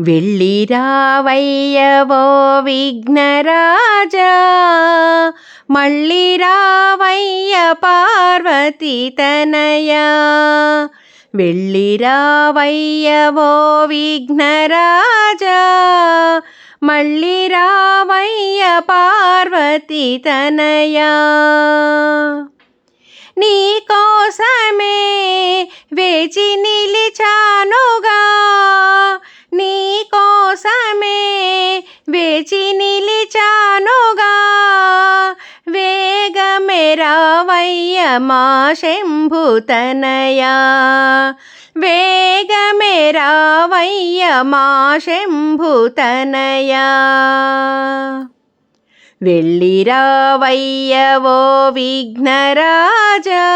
వెళ్ళిరావయ్యవో విఘ్నరాజా మళ్ళీ రావయ్య పార్వతి తనయా. వెళ్ళిరావయ్యవో విఘ్నరాజా మళ్ళీ రావయ్య పార్వతి తనయా. నీ కోసమే వేచి నిలిచానుగా నీ కోసమే వేచి నిలిచానుగా. వేగమే మా శంభుతనయా వేగమే మా శంభుతనయా వెళ్ళిరావయ్యవో విఘ్నరాజా.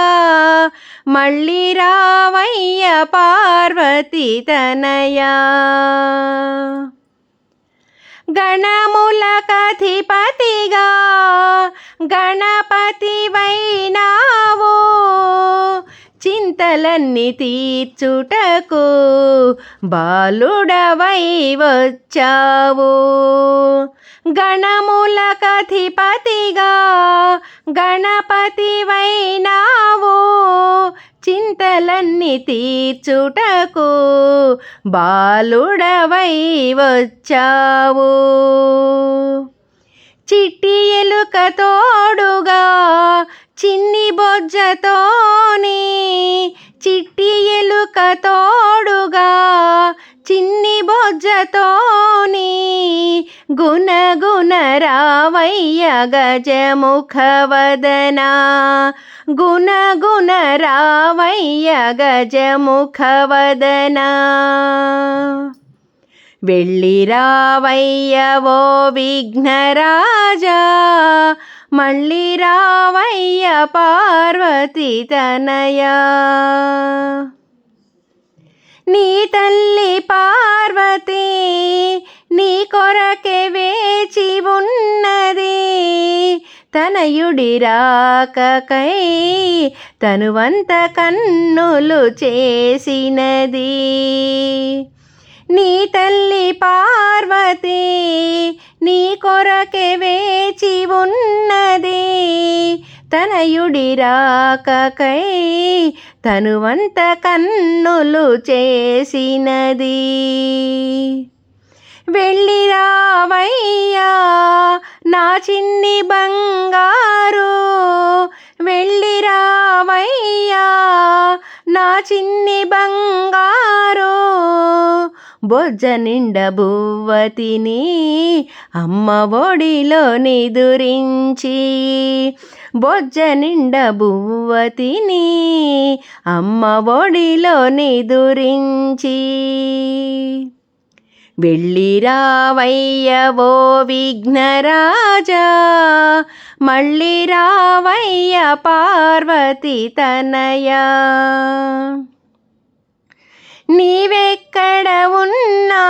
మళ్ళీ రావయ్య పార్వతి తనయా. గణముల కధిపతిగా గణపతి వైనావో చింతలన్నీ తీర్చుటకు బాలుడవై వచ్చావు. గణముల కధిపతిగా గణపతి వైనావు చింతలన్నీ తీర్చుటకు బాలుడవై వచ్చావు. చిట్టి ఎలుక తోడుగా చిన్ని బొజ్జతోని చిట్టి ఎలుక తోడుగా చిన్ని గుణగుణ రావయ్య గజముఖవదనా. గుణగుణ రావయ్య గజముఖవదనా. వెళ్ళిరావయ్యవో విఘ్నరాజా మళ్ళీ రావయ్య పార్వతి తనయా. నీ తల్లి పార్వతి నీ కొరకే వేచి ఉన్నది. తనయుడి రాకకై తనువంత కన్నులు చేసినది. నీ తల్లి పార్వతి నీ కొరకే వేచి ఉన్నది. తనయుడిరాకకై తనువంత కన్నులు చేసినది. వెళ్ళిరావయ్యా నా చిన్ని బంగారు. వెళ్ళిరావయ్యా నా చిన్ని బంగారు. బొజ్జ నిండ బువ్వతిని అమ్మ ఒడిలో నిదురించి బొజ్జ నిండ బువ్వతిని అమ్మ ఒడిలో నిదురించి. వెళ్ళిరావయ్యవో విఘ్నరాజా మళ్ళీ రావయ్య పార్వతి తనయా. నీవెక్కడ ఉన్నా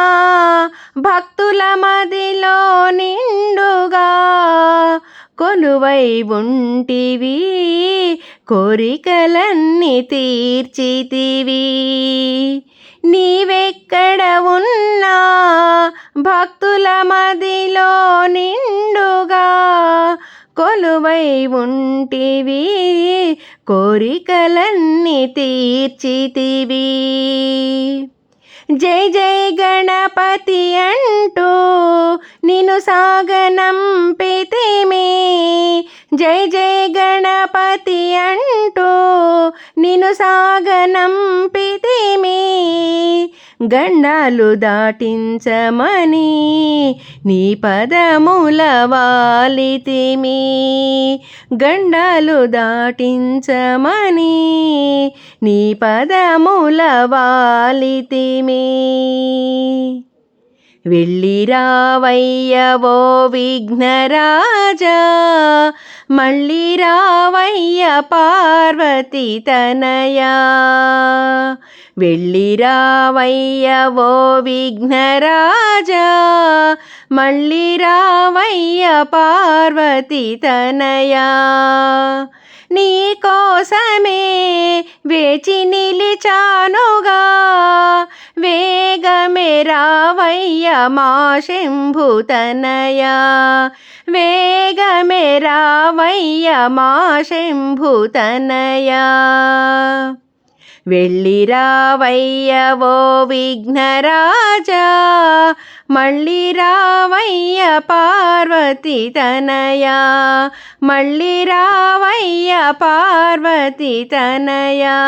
భక్తుల మదిలో నిండా కొలువై ఉంటివి కోరికలన్నీ తీర్చితివి. నీవెక్కడ ఉన్నా భక్తుల మదిలో నిండుగా కొలువై ఉంటివి కోరికలన్నీ తీర్చితివి. జై జై గణపతి అంటూ నిన్ను సాగనంపితిమి జై జై గణపతి అంటూ నిన్ను సాగనంపితిమి గండాలు దాటించమని నీ పదముల వాలితిమి గండాలు దాటించమని నీ పదముల వాలితిమి వెళ్ళిరావయ్యవో విఘ్నరాజా మళ్ళీ రావయ్య పార్వతి తనయా. వెళ్ళిరావయ్యవో విఘ్నరాజా మళ్ళీ రావయ్య పార్వతి తనయా. నీ కోసమే వేచి నిలిచానుగా వేగమే రావయ్య మా శంభుతనయా వేగమే రావయ్య మా శంభుతనయా వెళ్ళిరావయ్య ఓ విఘ్నరాజా మళ్ళీ రావయ్య పార్వతి తనయా మళ్ళీ రావయ్య పార్వతి తనయా.